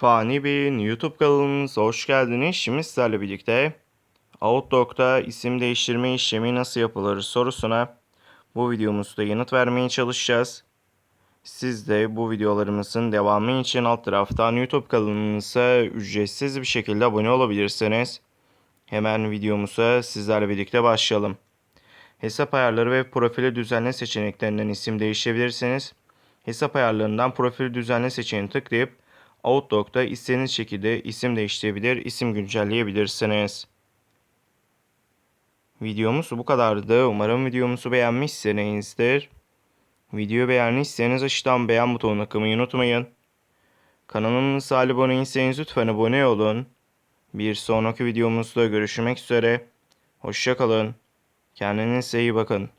Fani Bey'in YouTube kanalımıza hoş geldiniz. Şimdi sizlerle birlikte Outlook'ta isim değiştirme işlemi nasıl yapılır sorusuna bu videomuzda yanıt vermeye çalışacağız. Siz de bu videolarımızın devamı için alt taraftan YouTube kanalımıza ücretsiz bir şekilde abone olabilirsiniz. Hemen videomuza sizlerle birlikte başlayalım. Hesap ayarları ve profili düzenle seçeneklerinden isim değiştirebilirsiniz. Hesap ayarlarından profil düzenle seçeneğini tıklayıp Outlook'ta istediğiniz şekilde isim değiştirebilir, isim güncelleyebilirsiniz. Videomuz bu kadardı. Umarım videomuzu beğenmişsinizdir. Videoyu beğendiyseniz aşağıdan beğen butonuna tıklamayı unutmayın. Kanalımıza abone değilseniz lütfen abone olun. Bir sonraki videomuzda görüşmek üzere. Hoşçakalın. Kendinize iyi bakın.